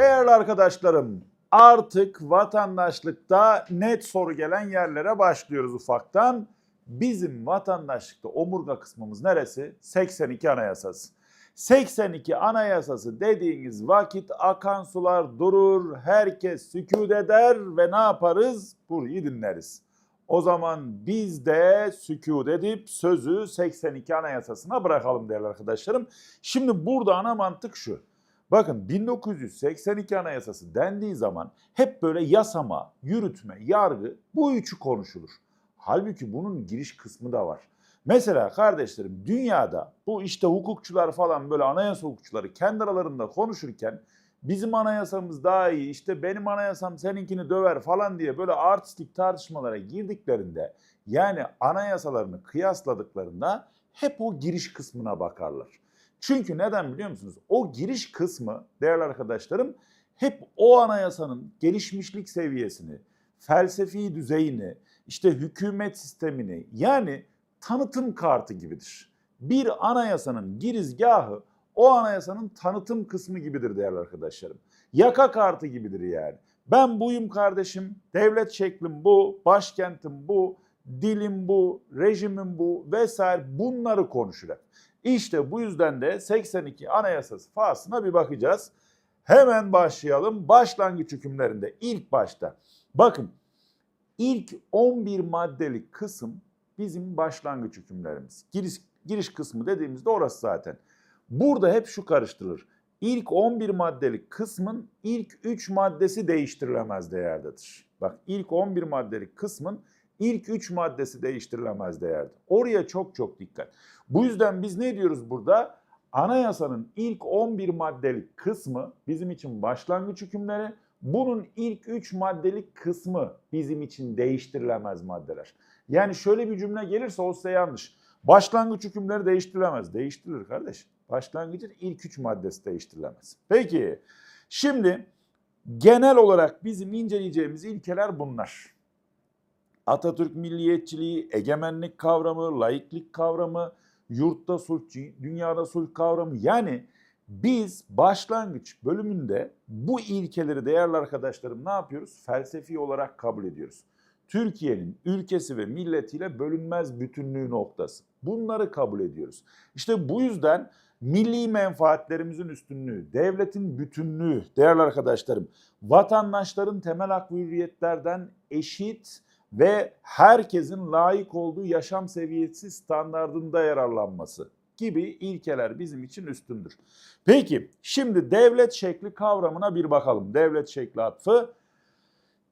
Değerli arkadaşlarım, artık vatandaşlıkta net soru gelen yerlere başlıyoruz ufaktan. Bizim vatandaşlıkta omurga kısmımız neresi? 82 Anayasası. 82 Anayasası dediğiniz vakit akan sular durur, herkes sükut eder ve ne yaparız? Burayı dinleriz. O zaman biz de sükut edip sözü 82 Anayasası'na bırakalım değerli arkadaşlarım. Şimdi burada ana mantık şu. Bakın 1982 Anayasası dendiği zaman hep böyle yasama, yürütme, yargı bu üçü konuşulur. Halbuki bunun giriş kısmı da var. Mesela kardeşlerim dünyada bu işte hukukçular falan böyle anayasa hukukçuları kendi aralarında konuşurken bizim anayasamız daha iyi işte benim anayasam seninkini döver falan diye böyle artistik tartışmalara girdiklerinde yani anayasalarını kıyasladıklarında hep o giriş kısmına bakarlar. Çünkü neden biliyor musunuz? O giriş kısmı değerli arkadaşlarım hep o anayasanın gelişmişlik seviyesini, felsefi düzeyini, işte hükümet sistemini yani tanıtım kartı gibidir. Bir anayasanın girizgahı o anayasanın tanıtım kısmı gibidir değerli arkadaşlarım. Yaka kartı gibidir yani. Ben buyum kardeşim, devlet şeklim bu, başkentim bu, dilim bu, rejimim bu vesaire bunları konuşur hep. İşte bu yüzden de 82 Anayasası fasına bir bakacağız. Hemen başlayalım. Başlangıç hükümlerinde ilk başta. Bakın ilk 11 maddelik kısım bizim başlangıç hükümlerimiz. Giriş, giriş kısmı dediğimizde orası zaten. Burada hep şu karıştırılır. İlk 11 maddelik kısmın ilk 3 maddesi değiştirilemez değerdedir. Bak ilk 11 maddelik kısmın ilk 3 maddesi değiştirilemez değerde. Oraya çok çok dikkat. Bu yüzden biz ne diyoruz burada? Anayasanın ilk 11 maddelik kısmı bizim için başlangıç hükümleri, bunun ilk 3 maddelik kısmı bizim için değiştirilemez maddeler. Yani şöyle bir cümle gelirse o size yanlış. Başlangıç hükümleri değiştirilemez. Değiştirilir kardeş. Başlangıcın ilk 3 maddesi değiştirilemez. Peki şimdi genel olarak bizim inceleyeceğimiz ilkeler bunlar. Atatürk milliyetçiliği, egemenlik kavramı, laiklik kavramı, yurtta sulh, dünyada sulh kavramı. Yani biz başlangıç bölümünde bu ilkeleri değerli arkadaşlarım ne yapıyoruz? Felsefi olarak kabul ediyoruz. Türkiye'nin ülkesi ve milletiyle bölünmez bütünlüğü noktası. Bunları kabul ediyoruz. İşte bu yüzden milli menfaatlerimizin üstünlüğü, devletin bütünlüğü, değerli arkadaşlarım, vatandaşların temel hak ve hürriyetlerden eşit ve herkesin layık olduğu yaşam seviyesi standardında yararlanması gibi ilkeler bizim için üstündür. Peki şimdi devlet şekli kavramına bir bakalım. Devlet şekli atfı.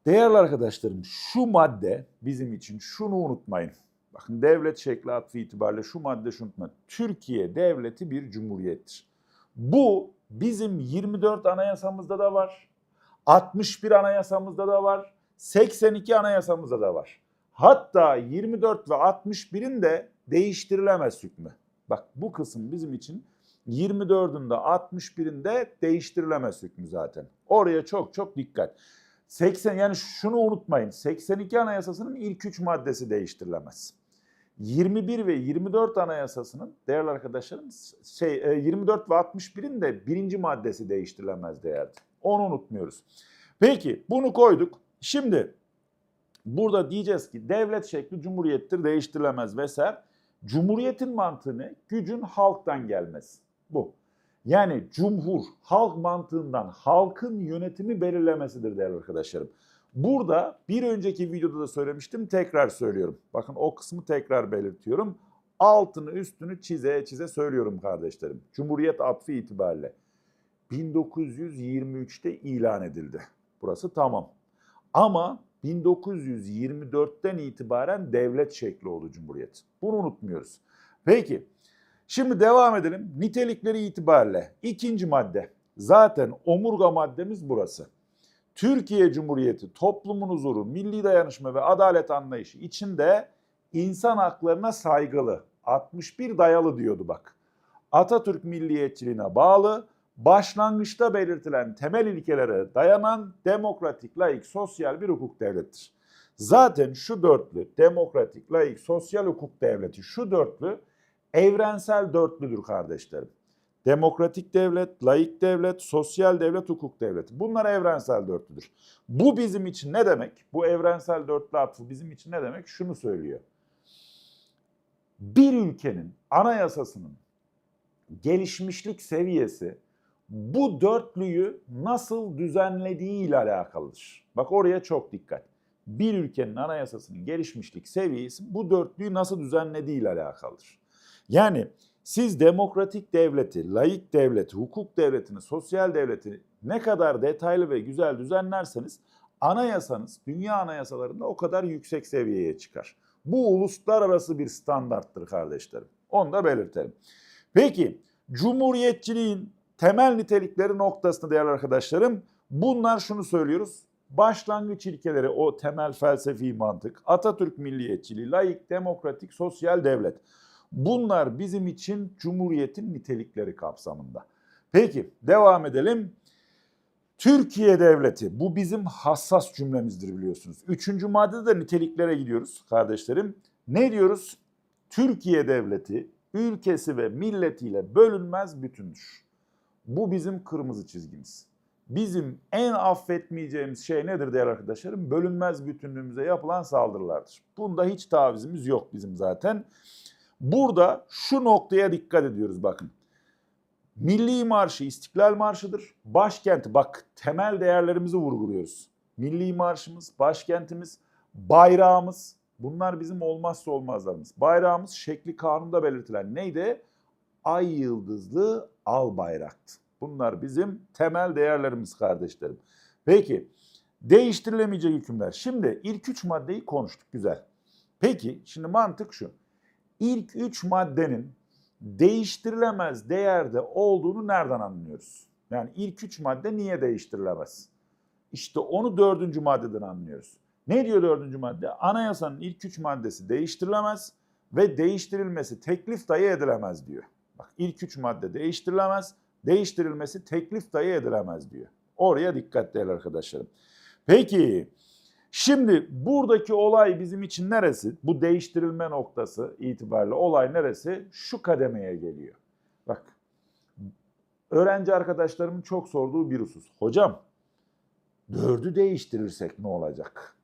Değerli arkadaşlarım şu madde bizim için şunu unutmayın. Bakın devlet şekli atfı itibariyle şu madde şunu unutmayın. Türkiye devleti bir cumhuriyettir. Bu bizim 24 anayasamızda da var. 61 anayasamızda da var. 82 anayasamızda da var. Hatta 24 ve 61'in de değiştirilemez hükmü. Bak bu kısım bizim için 24'ünde 61'inde değiştirilemez hükmü zaten. Oraya çok çok dikkat. 80 yani şunu unutmayın. 82 Anayasası'nın ilk 3 maddesi değiştirilemez. 21 ve 24 Anayasası'nın değerli arkadaşlarım şey 24 ve 61'in de birinci maddesi değiştirilemez değerdi. Onu unutmuyoruz. Peki bunu koyduk. Şimdi burada diyeceğiz ki devlet şekli cumhuriyettir değiştirilemez vesaire. Cumhuriyetin mantığı ne? Gücün halktan gelmesi. Bu. Yani cumhur, halk mantığından halkın yönetimi belirlemesidir değerli arkadaşlarım. Burada bir önceki videoda da söylemiştim tekrar söylüyorum. Bakın o kısmı tekrar belirtiyorum. Altını üstünü çize çize söylüyorum kardeşlerim. Cumhuriyet atfı itibariyle. 1923'te ilan edildi. Burası tamam. Ama 1924'ten itibaren devlet şekli oldu Cumhuriyet. Bunu unutmuyoruz. Peki şimdi devam edelim. Nitelikleri itibariyle ikinci madde. Zaten omurga maddemiz burası. Türkiye Cumhuriyeti toplumun huzuru, milli dayanışma ve adalet anlayışı içinde insan haklarına saygılı, 61 dayalı diyordu bak. Atatürk milliyetçiliğine bağlı, başlangıçta belirtilen temel ilkelere dayanan demokratik, layık, sosyal bir hukuk devletidir. Zaten şu dörtlü, demokratik, layık, sosyal hukuk devleti, şu dörtlü evrensel dörtlüdür kardeşlerim. demokratik devlet, laik devlet, sosyal devlet, hukuk devleti. Bunlar evrensel dörtlüdür. Bu bizim için ne demek? Bu evrensel dörtlü atfı bizim için ne demek? Şunu söylüyor. Bir ülkenin anayasasının gelişmişlik seviyesi bu dörtlüyü nasıl düzenlediği ile alakalıdır. Bak oraya çok dikkat. Bir ülkenin anayasasının gelişmişlik seviyesi bu dörtlüyü nasıl düzenlediği ile alakalıdır. Yani siz demokratik devleti, laik devleti, hukuk devletini, sosyal devleti ne kadar detaylı ve güzel düzenlerseniz anayasanız dünya anayasalarında o kadar yüksek seviyeye çıkar. Bu uluslararası bir standarttır kardeşlerim. Onu da belirtelim. Peki cumhuriyetçiliğin temel nitelikleri noktasında değerli arkadaşlarım bunlar şunu söylüyoruz. Başlangıç ilkeleri o temel felsefi mantık, Atatürk milliyetçiliği, laik, demokratik, sosyal devlet. Bunlar bizim için cumhuriyetin nitelikleri kapsamında. Peki devam edelim. Türkiye Devleti bu bizim hassas cümlemizdir biliyorsunuz. Üçüncü maddede de niteliklere gidiyoruz kardeşlerim. Ne diyoruz? Türkiye Devleti ülkesi ve milletiyle bölünmez bütündür. Bu bizim kırmızı çizgimiz. Bizim en affetmeyeceğimiz şey nedir değerli arkadaşlarım? Bölünmez bütünlüğümüze yapılan saldırılardır. Bunda hiç tavizimiz yok bizim zaten. Burada şu noktaya dikkat ediyoruz bakın. Milli Marşı İstiklal Marşı'dır. Başkenti bak temel değerlerimizi vurguluyoruz. Milli Marşımız, başkentimiz, bayrağımız bunlar bizim olmazsa olmazlarımız. Bayrağımız şekli kanunda belirtilen neydi? Ay yıldızlı al bayraktı. Bunlar bizim temel değerlerimiz kardeşlerim. Peki değiştirilemeyecek hükümler. Şimdi ilk üç maddeyi konuştuk güzel. Peki şimdi mantık şu. İlk üç maddenin değiştirilemez değerde olduğunu nereden anlıyoruz? Yani ilk üç madde niye değiştirilemez? İşte onu dördüncü maddeden anlıyoruz. Ne diyor dördüncü madde? Anayasanın ilk üç maddesi değiştirilemez ve değiştirilmesi teklif dahi edilemez diyor. Bak ilk üç madde değiştirilemez, değiştirilmesi teklif dahi edilemez diyor. Oraya dikkat değerli arkadaşlarım. Peki şimdi buradaki olay bizim için neresi? Bu değiştirilme noktası itibariyle olay neresi? Şu kademeye geliyor. Bak öğrenci arkadaşlarımın çok sorduğu bir husus. Hocam dördü değiştirirsek ne olacak.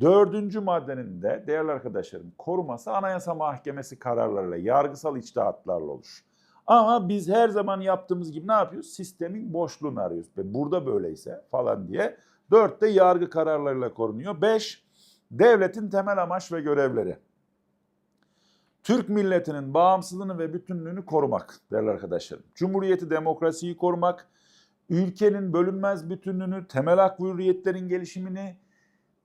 Dördüncü maddenin de değerli arkadaşlarım koruması Anayasa Mahkemesi kararlarıyla, yargısal içtihatlarla olur. Ama biz her zaman yaptığımız gibi ne yapıyoruz? Sistemin boşluğunu arıyoruz. Ve burada böyleyse falan diye. Dörtte yargı kararlarıyla korunuyor. Beş, devletin temel amaç ve görevleri. Türk milletinin bağımsızlığını ve bütünlüğünü korumak değerli arkadaşlarım. Cumhuriyeti, demokrasiyi korumak, ülkenin bölünmez bütünlüğünü, temel hak ve hürriyetlerin gelişimini,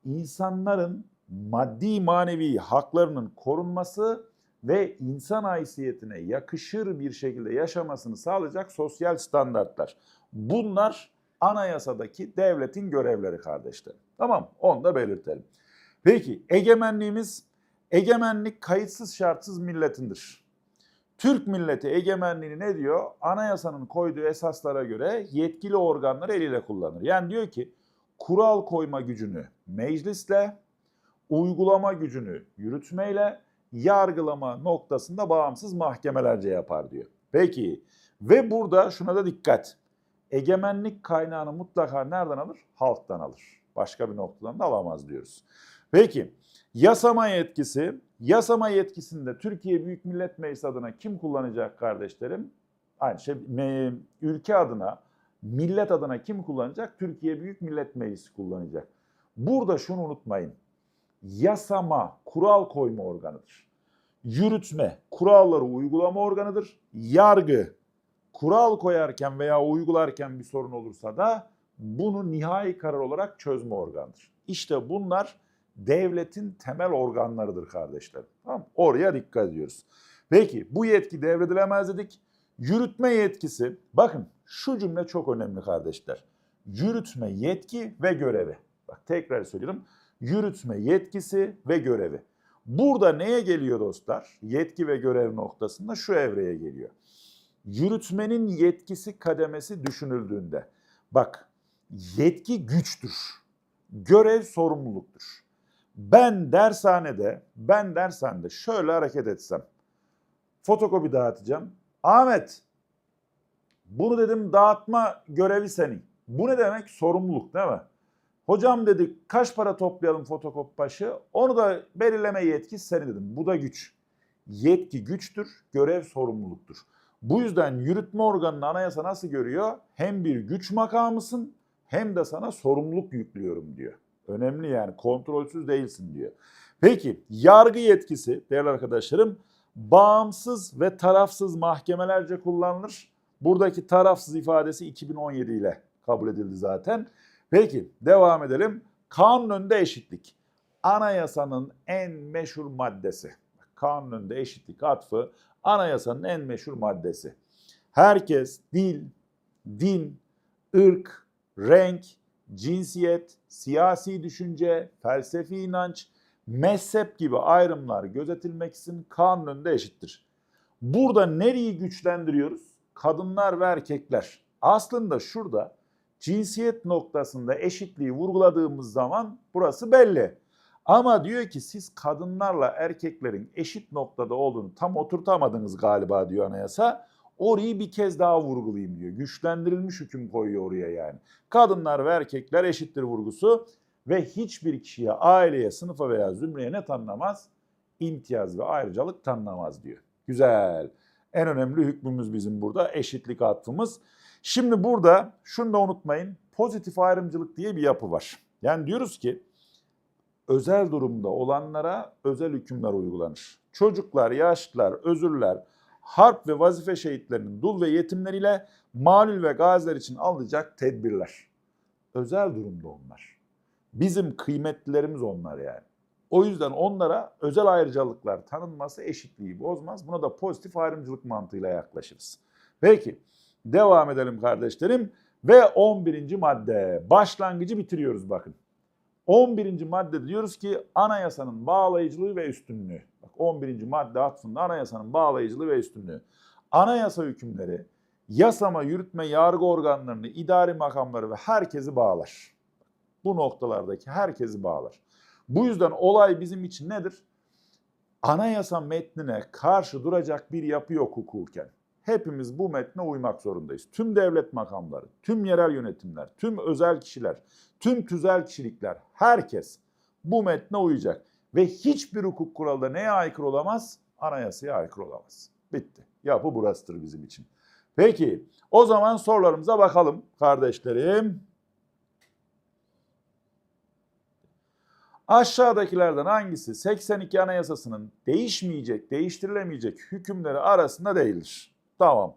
insanların maddi manevi haklarının korunması ve insan haysiyetine yakışır bir şekilde yaşamasını sağlayacak sosyal standartlar. Bunlar anayasadaki devletin görevleri kardeşlerim. Tamam onu da belirtelim. Peki egemenliğimiz egemenlik kayıtsız şartsız milletindir. Türk milleti egemenliğini ne diyor? Anayasanın koyduğu esaslara göre yetkili organları eliyle kullanır. Yani diyor ki kural koyma gücünü meclisle, uygulama gücünü yürütmeyle, yargılama noktasında bağımsız mahkemelerce yapar diyor. Peki ve burada şuna da dikkat. Egemenlik kaynağını mutlaka nereden alır? Halktan alır. Başka bir noktadan da alamaz diyoruz. Peki yasama yetkisi, yasama yetkisinde Türkiye Büyük Millet Meclisi adına kim kullanacak kardeşlerim? Aynı şey ülke adına, millet adına kim kullanacak? Türkiye Büyük Millet Meclisi kullanacak. Burada şunu unutmayın. Yasama, kural koyma organıdır. Yürütme, kuralları uygulama organıdır. Yargı, kural koyarken veya uygularken bir sorun olursa da bunu nihai karar olarak çözme organıdır. İşte bunlar devletin temel organlarıdır kardeşlerim. Tamam Oraya dikkat ediyoruz. Peki bu yetki devredilemez dedik. Yürütme yetkisi, bakın şu cümle çok önemli kardeşler. Yürütme yetki ve görevi. Bak tekrar söylüyorum. Yürütme yetkisi ve görevi. Burada neye geliyor dostlar? Yetki ve görev noktasında şu evreye geliyor. Yürütmenin yetkisi kademesi düşünüldüğünde bak yetki güçtür. Görev sorumluluktur. Ben dershanede, ben dershanede şöyle hareket etsem. Fotokopi dağıtacağım. Ahmet Bunu dedim dağıtma görevi senin. Bu ne demek? Sorumluluk değil mi? Hocam dedik kaç para toplayalım fotokopi başı? Onu da belirleme yetkisi senin dedim. Bu da güç. Yetki güçtür, görev sorumluluktur. Bu yüzden yürütme organını anayasa nasıl görüyor? Hem bir güç makamısın hem de sana sorumluluk yüklüyorum diyor. Önemli yani kontrolsüz değilsin diyor. Peki yargı yetkisi değerli arkadaşlarım bağımsız ve tarafsız mahkemelerce kullanılır. Buradaki tarafsız ifadesi 2017 ile kabul edildi zaten. Peki devam edelim. Kanun önünde eşitlik. Anayasanın en meşhur maddesi. Kanun önünde eşitlik atfı anayasanın en meşhur maddesi. Herkes dil, din, ırk, renk, cinsiyet, siyasi düşünce, felsefi inanç, mezhep gibi ayrımlar gözetilmeksizin kanun önünde eşittir. Burada nereyi güçlendiriyoruz? Kadınlar ve erkekler. Aslında şurada cinsiyet noktasında eşitliği vurguladığımız zaman burası belli. Ama diyor ki siz kadınlarla erkeklerin eşit noktada olduğunu tam oturtamadınız galiba diyor anayasa. Orayı bir kez daha vurgulayayım diyor. Güçlendirilmiş hüküm koyuyor oraya yani. Kadınlar ve erkekler eşittir vurgusu ve hiçbir kişiye, aileye, sınıfa veya zümreye ne tanınamaz? İmtiyaz ve ayrıcalık tanınamaz diyor. Güzel. En önemli hükmümüz bizim burada eşitlik atfımız. Şimdi burada şunu da unutmayın. Pozitif ayrımcılık diye bir yapı var. Yani diyoruz ki özel durumda olanlara özel hükümler uygulanır. Çocuklar, yaşlılar, özürler, harp ve vazife şehitlerinin dul ve yetimleriyle malul ve gaziler için alınacak tedbirler. Özel durumda onlar. Bizim kıymetlilerimiz onlar yani. O yüzden onlara özel ayrıcalıklar tanınması eşitliği bozmaz. Buna da pozitif ayrımcılık mantığıyla yaklaşırız. Peki devam edelim kardeşlerim. Ve 11. madde başlangıcı bitiriyoruz bakın. 11. madde diyoruz ki anayasanın bağlayıcılığı ve üstünlüğü. Bak 11. madde atfında anayasanın bağlayıcılığı ve üstünlüğü. Anayasa hükümleri yasama, yürütme, yargı organlarını, idari makamları ve herkesi bağlar. Bu noktalardaki herkesi bağlar. Bu yüzden olay bizim için nedir? Anayasa metnine karşı duracak bir yapı yok hukuken. Hepimiz bu metne uymak zorundayız. Tüm devlet makamları, tüm yerel yönetimler, tüm özel kişiler, tüm tüzel kişilikler, herkes bu metne uyacak. Ve hiçbir hukuk kuralı da neye aykırı olamaz? Anayasaya aykırı olamaz. Bitti. Yapı burasıdır bizim için. Peki o zaman sorularımıza bakalım kardeşlerim. Aşağıdakilerden hangisi 82 Anayasası'nın değişmeyecek, değiştirilemeyecek hükümleri arasında değildir? Tamam.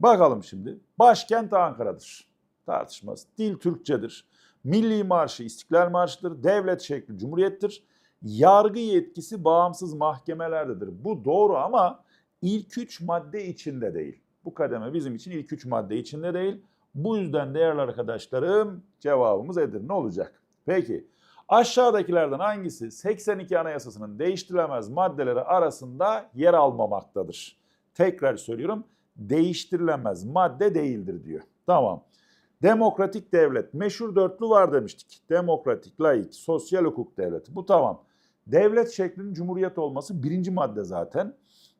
Bakalım şimdi. Başkent Ankara'dır. Tartışmaz. Dil Türkçedir. Milli Marşı İstiklal Marşı'dır. Devlet şekli Cumhuriyettir. Yargı yetkisi bağımsız mahkemelerdedir. Bu doğru ama ilk üç madde içinde değil. Bu kademe bizim için ilk üç madde içinde değil. Bu yüzden değerli arkadaşlarım cevabımız Edirne olacak. Peki aşağıdakilerden hangisi 82 Anayasası'nın değiştirilemez maddeleri arasında yer almamaktadır? Tekrar söylüyorum değiştirilemez madde değildir diyor. Tamam. Demokratik devlet. Meşhur dörtlü var demiştik. Demokratik, laik, sosyal hukuk devleti. Bu tamam. Devlet şeklinin cumhuriyet olması birinci madde zaten.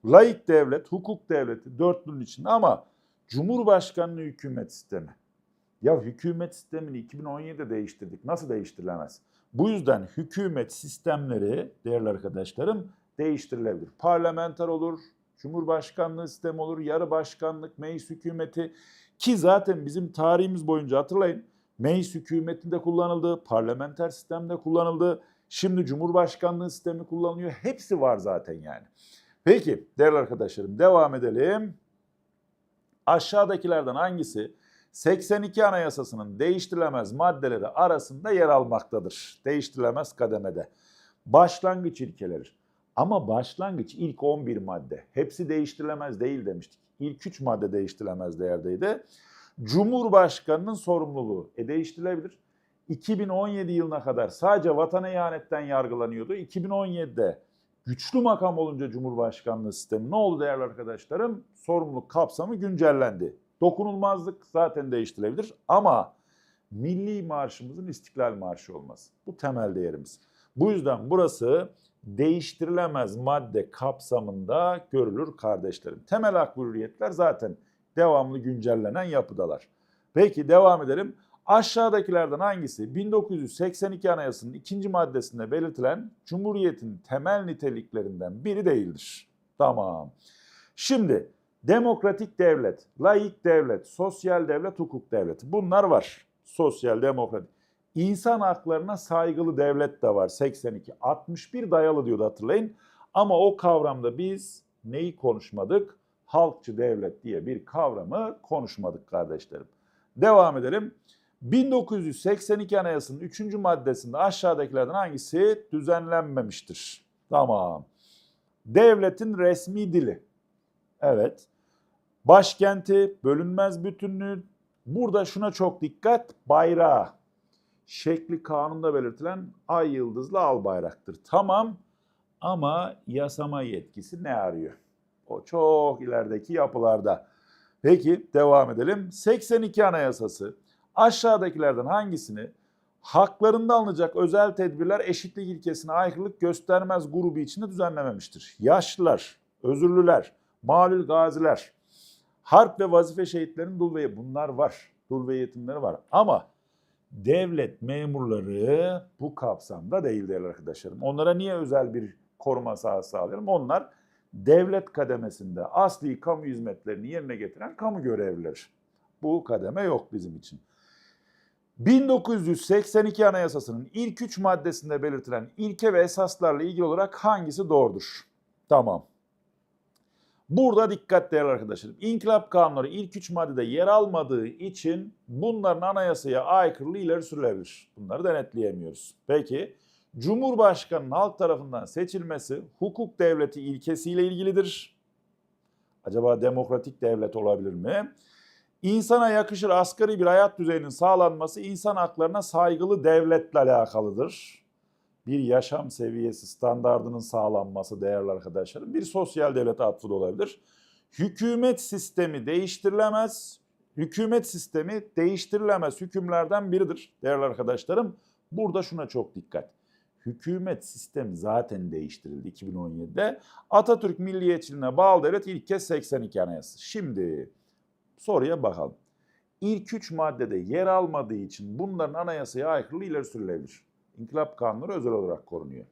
Laik devlet, hukuk devleti dörtlünün içinde ama Cumhurbaşkanlığı hükümet sistemi. Ya hükümet sistemini 2017'de değiştirdik. Nasıl değiştirilemez? Bu yüzden hükümet sistemleri değerli arkadaşlarım değiştirilebilir. Parlamenter olur, Cumhurbaşkanlığı sistemi olur, yarı başkanlık, meclis hükümeti ki zaten bizim tarihimiz boyunca hatırlayın meclis hükümetinde kullanıldı, parlamenter sistemde kullanıldı. Şimdi Cumhurbaşkanlığı sistemi kullanılıyor. Hepsi var zaten yani. Peki değerli arkadaşlarım devam edelim. Aşağıdakilerden hangisi 82 Anayasası'nın değiştirilemez maddeleri arasında yer almaktadır? Değiştirilemez kademede. Başlangıç ilkeleri. Ama başlangıç ilk 11 madde. Hepsi değiştirilemez değil demiştik. İlk 3 madde değiştirilemez değerdeydi. Cumhurbaşkanının sorumluluğu. E değiştirilebilir. 2017 yılına kadar sadece vatana ihanetten yargılanıyordu. 2017'de güçlü makam olunca Cumhurbaşkanlığı sistemi ne oldu değerli arkadaşlarım? Sorumluluk kapsamı güncellendi. Dokunulmazlık zaten değiştirilebilir ama milli marşımızın istiklal marşı olması. Bu temel değerimiz. Bu yüzden burası değiştirilemez madde kapsamında görülür kardeşlerim. Temel hak ve hürriyetler zaten devamlı güncellenen yapıdalar. Peki devam edelim. Aşağıdakilerden hangisi 1982 Anayasası'nın ikinci maddesinde belirtilen Cumhuriyet'in temel niteliklerinden biri değildir? Tamam. Şimdi demokratik devlet, laik devlet, sosyal devlet, hukuk devleti bunlar var. Sosyal demokratik. İnsan haklarına saygılı devlet de var 82. 61 dayalı diyordu hatırlayın. Ama o kavramda biz neyi konuşmadık? Halkçı devlet diye bir kavramı konuşmadık kardeşlerim. Devam edelim. 1982 Anayasası'nın 3. maddesinde aşağıdakilerden hangisi düzenlenmemiştir? Tamam. Devletin resmi dili. Evet. Başkenti, bölünmez bütünlüğü. Burada şuna çok dikkat. Bayrağı. Şekli kanunda belirtilen ay yıldızlı al bayraktır. Tamam ama yasama yetkisi ne arıyor? O çok ilerideki yapılarda. Peki devam edelim. 82 Anayasası aşağıdakilerden hangisini haklarında alınacak özel tedbirler eşitlik ilkesine aykırılık göstermez grubu içinde düzenlememiştir. Yaşlılar, özürlüler, malul gaziler, harp ve vazife şehitlerinin dul ve bunlar var. Dul ve yetimleri var. Ama devlet memurları bu kapsamda değil değerli arkadaşlarım. Onlara niye özel bir koruma sahası sağlayalım? Onlar devlet kademesinde asli kamu hizmetlerini yerine getiren kamu görevlileri. Bu kademe yok bizim için. 1982 Anayasası'nın ilk üç maddesinde belirtilen ilke ve esaslarla ilgili olarak hangisi doğrudur? Tamam. Burada dikkat değerli arkadaşlarım. İnkılap kanunları ilk üç maddede yer almadığı için bunların anayasaya aykırılığı ileri sürülebilir. Bunları denetleyemiyoruz. Peki Cumhurbaşkanının halk tarafından seçilmesi hukuk devleti ilkesiyle ilgilidir. Acaba demokratik devlet olabilir mi? İnsana yakışır asgari bir hayat düzeyinin sağlanması insan haklarına saygılı devletle alakalıdır. Bir yaşam seviyesi standardının sağlanması değerli arkadaşlarım. Bir sosyal devlet atfı da olabilir. Hükümet sistemi değiştirilemez. Hükümet sistemi değiştirilemez hükümlerden biridir değerli arkadaşlarım. Burada şuna çok dikkat hükümet sistemi zaten değiştirildi 2017'de. Atatürk milliyetçiliğine bağlı devlet ilk kez 82 Anayasası. Şimdi soruya bakalım. İlk üç maddede yer almadığı için bunların anayasaya aykırılığı ileri sürülebilir. İnkılap kanunları özel olarak korunuyor.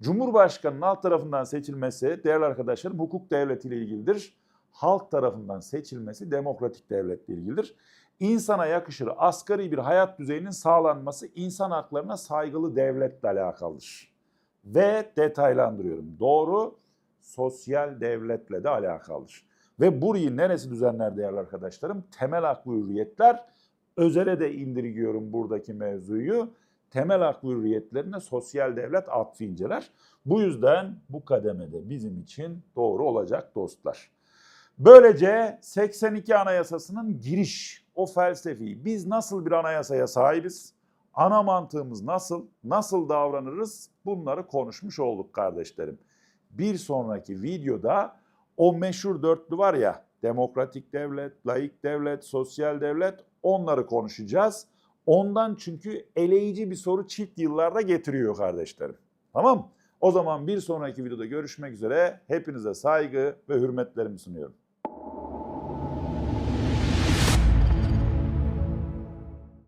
Cumhurbaşkanının halk tarafından seçilmesi değerli arkadaşlarım hukuk devletiyle ilgilidir. Halk tarafından seçilmesi demokratik devletle ilgilidir. İnsana yakışır asgari bir hayat düzeyinin sağlanması insan haklarına saygılı devletle alakalıdır. Ve detaylandırıyorum. Doğru sosyal devletle de alakalıdır. Ve burayı neresi düzenler değerli arkadaşlarım? Temel hak ve hürriyetler. Özele de indirgiyorum buradaki mevzuyu. Temel hak hürriyetlerine sosyal devlet atfı inceler. Bu yüzden bu kademede bizim için doğru olacak dostlar. Böylece 82 Anayasası'nın giriş, o felsefi, biz nasıl bir anayasaya sahibiz, ana mantığımız nasıl, nasıl davranırız bunları konuşmuş olduk kardeşlerim. Bir sonraki videoda o meşhur dörtlü var ya, demokratik devlet, laik devlet, sosyal devlet onları konuşacağız. Ondan çünkü eleyici bir soru çift yıllarda getiriyor kardeşlerim. Tamam O zaman bir sonraki videoda görüşmek üzere. Hepinize saygı ve hürmetlerimi sunuyorum.